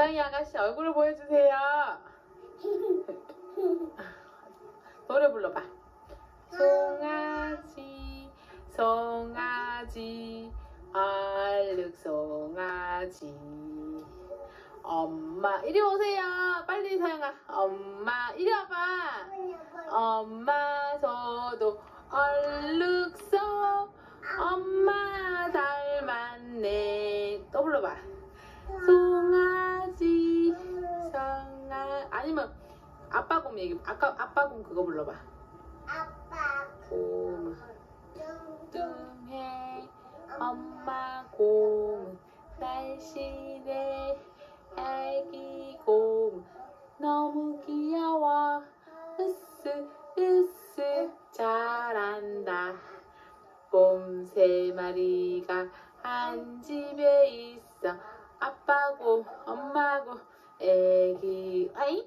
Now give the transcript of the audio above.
서희 아가씨 얼굴을 보여주세요. 노래 불러봐. 송아지, 송아지, 알륵 송아지. 엄마, 이리 오세요. 빨리 서영아. 엄마, 이리 와봐. 엄마 저도 얼룩소 엄마 닮았네 또 불러봐 송 아 아니면 아빠 곰 얘기 아까 아빠 곰 그거 불러봐. 아빠 곰. 뚱뚱 뚱해. 엄마 곰 날씬해. 애기 곰 너무 귀여워. 으스 으스 잘한다. 곰 세 마리가 한 집에 있어. 아빠고 엄마고 애기 아이